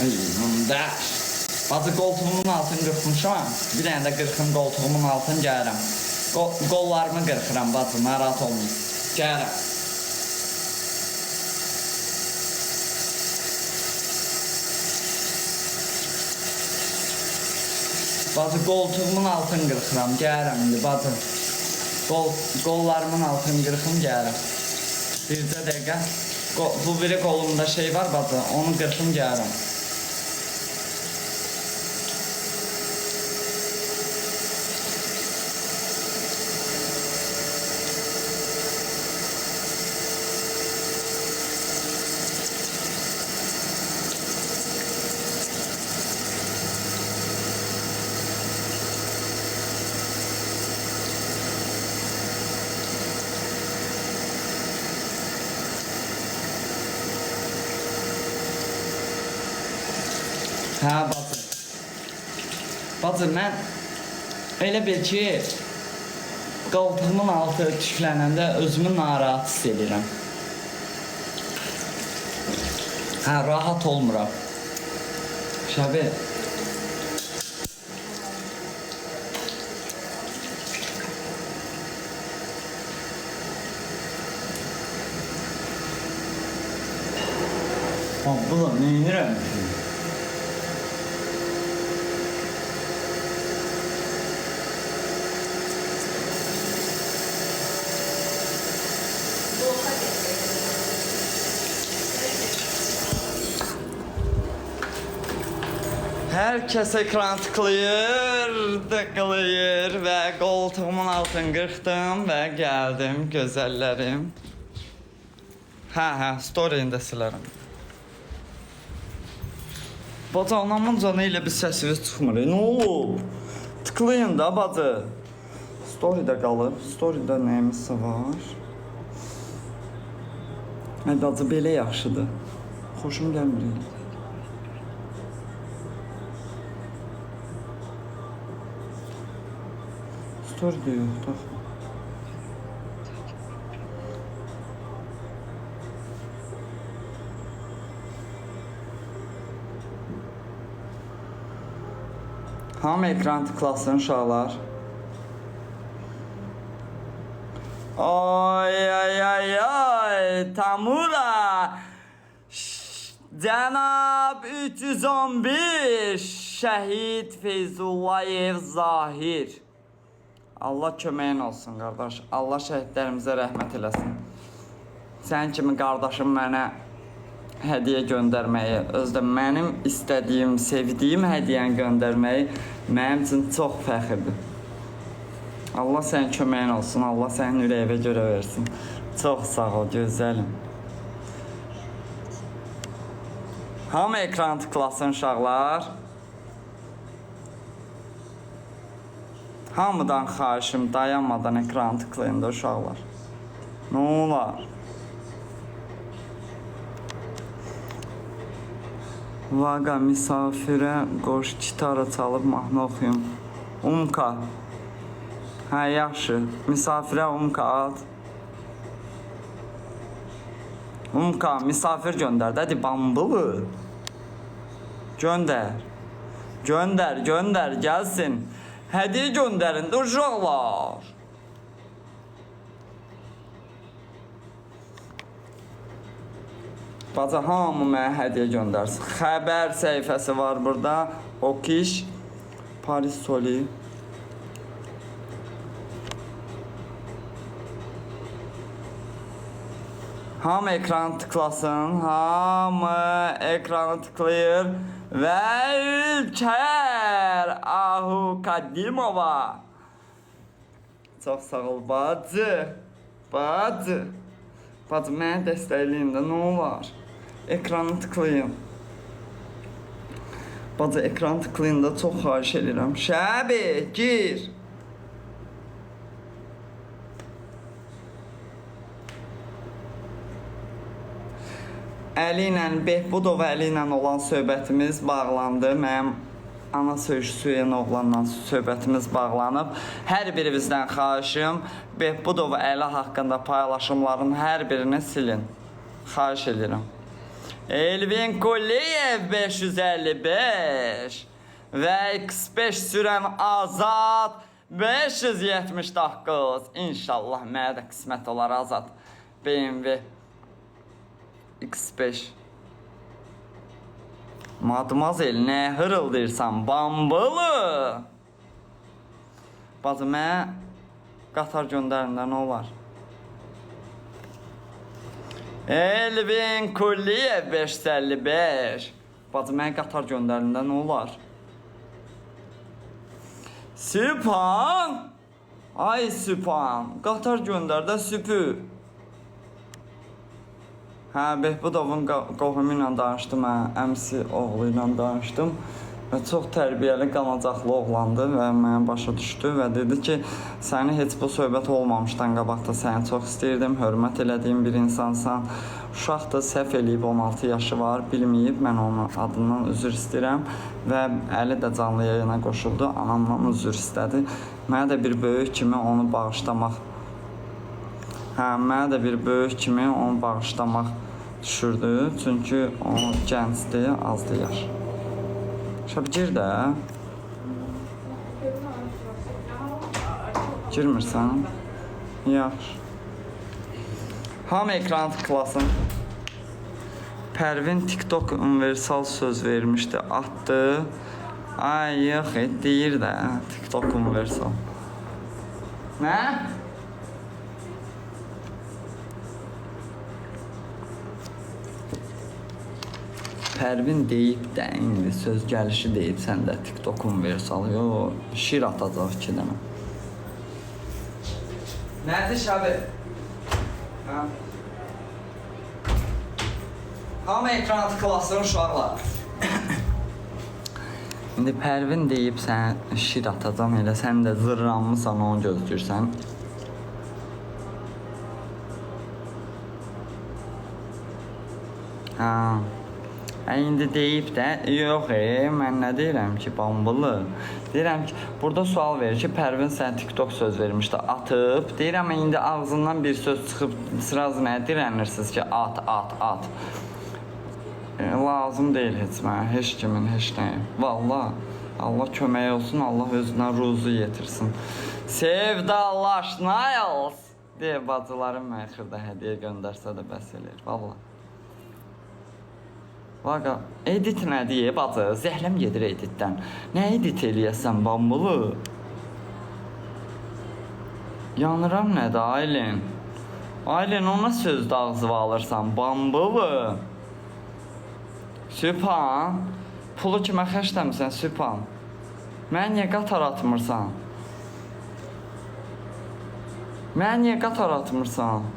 Bunda. Bacı qoltuğumun altını qırxmışam. Bir dənə də qırxım qoltuğumun altını gəlirəm. Qol, qollarımı qırxıram bacı, narahat olmayın. Gəlirəm. Bacı qoltuğumun altını qırxıram, gəlirəm indi bacı. Qol, qollarımın altını qırxım gəlirəm. Bircə dəqiqə. Qo- Bu biri qolumda şey var bacı, onu qırxım gəlirəm. Hə bacı. Bacı mən elə bil ki qoltuğumun altı tüklənəndə özümü narahat hiss edirəm. Hə, rahat olmuram. Şəbi. Abla, nə edirəm? Herkes ekran tıklayır, tıklayır ve koltuğumun altını kırktım ve geldim güzellerim. Ha ha, story'ini de silerim. Bacı anamın canı ilə bir səsiniz çıxmır. e, Nə olub? Tıklayın da bacı. Story-də qalıb. Story-də nəyimiz var? Ay bacı belə yaxşıdır. Xoşum gəlmir. Də yox da. Hamı ekran tıklasın uşaqlar. Ay ay ay ay Tamura Ş- Cənab 311 Şəhid Feyzullayev Zahir Allah köməyin olsun qardaş. Allah şəhidlərimizə rəhmət eləsin. Sən kimi qardaşım mənə hədiyyə göndərməyi, özdə mənim istədiyim, sevdiyim hədiyyəni göndərməyi mənim üçün çox fəxrdir. Allah sənin köməyin olsun, Allah sənin ürəyinə görə versin. Çox sağ ol, gözəlim. Hamı ekran tıklasın uşaqlar. Hamıdan xahişim dayanmadan ekran tıklayın da uşaqlar. Nə olar? Vaqa misafirə qoş gitara çalıb mahnı oxuyum. Umka. Hə, yaxşı. Misafirə umka at. Umka, misafir göndər. Dədi bambılı. Göndər. Göndər, göndər, gəlsin. Hədiyyə göndərin də uşaqlar. Baca hamı mənə hədiyyə göndərsin. Xəbər səhifəsi var burada. Okiş Paris Soli. Hamı ekranı tıklasın. Hamı ekranı tıklayır. Və İlker Ahu Kadimova. Çox sağ ol bacı. Bacı. Bacı mənə dəstəkləyin də nə olar? Ekranı tıklayın. Bacı ekran tıklayın da çox xahiş edirəm. Şəbi, gir. Əli ilə Behbudov Əli ilə olan söhbətimiz bağlandı. Mənim ana söyüşçüsü ilə oğlanla söhbətimiz bağlanıb. Hər birinizdən xahişim Behbudov Əli haqqında paylaşımların hər birini silin. Xahiş edirəm. Elvin Kuliyev 555 ve X5 sürən Azad 579 İnşallah mənə də qismət olar Azad BMW X5 Mademoiselle nə hırıldayırsan bambalı. Bacı mənə qatar göndərində nə olar? Elvin Kulliyev 555 Bacı mənə qatar göndərində nə olar? Süpan Ay Süpan Qatar göndərdə süpü Hə, Behbudovun qohumu danışdım, hə, əmsi oğlu ilə danışdım. Və çox tərbiyəli, qanacaqlı oğlandı və mənə başa düşdü və dedi ki, səni heç bu söhbət olmamışdan qabaq da səni çox istəyirdim, hörmət elədiyim bir insansan. Uşaq da səhv eləyib 16 yaşı var, bilməyib. Mən onun adından üzr istəyirəm və Əli də canlı yayına qoşuldu, anamdan üzr istədi. Mənə də bir böyük kimi onu bağışlamaq Hə, mənə də bir böyük kimi onu bağışlamaq düşürdü. Çünki o gəncdir, azdır yaş. Şəb gir də. Girmirsən? Yaxşı. Ham ekran tıklasın. Pərvin TikTok universal söz vermişdi, atdı. Ay yox, deyir də TikTok universal. Nə? Pərvin deyib də indi söz gəlişi deyib sən də TikTok universal. Yo, şir atacaq iki dənə. Nədir şəbi? Hə. Hamı ekran tıklasın uşaqlar. İndi Pərvin deyib sən şir atacam elə sən də zırranmısan onu gözləyirsən. Ha. İndi deyib də, yox, e, mən nə deyirəm ki, bambalı. Deyirəm ki, burada sual verir ki, Pərvin sən TikTok söz vermişdi, atıb. Deyirəm indi ağzından bir söz çıxıb sıraz nə dirənirsiniz ki, at, at, at. E, lazım deyil heç mənə, heç kimin, heç nəyə. Vallah, Allah kömək olsun, Allah özünə ruzu yetirsin. Sevdallaş Niles deyə bacılarım mənə xırda hədiyyə göndərsə də bəs eləyir, vallah. Vaqa, edit nə deyə bacı? Zəhləm gedir editdən. Nə edit eləyəsən bambulu? Yanıram nədə Aylin? Aylin ona söz ağzıva alırsan bambulu. Süpan, pulu kimə xərcləmisən Süpan? Mən niyə qatar atmırsan? Mən niyə qatar atmırsan?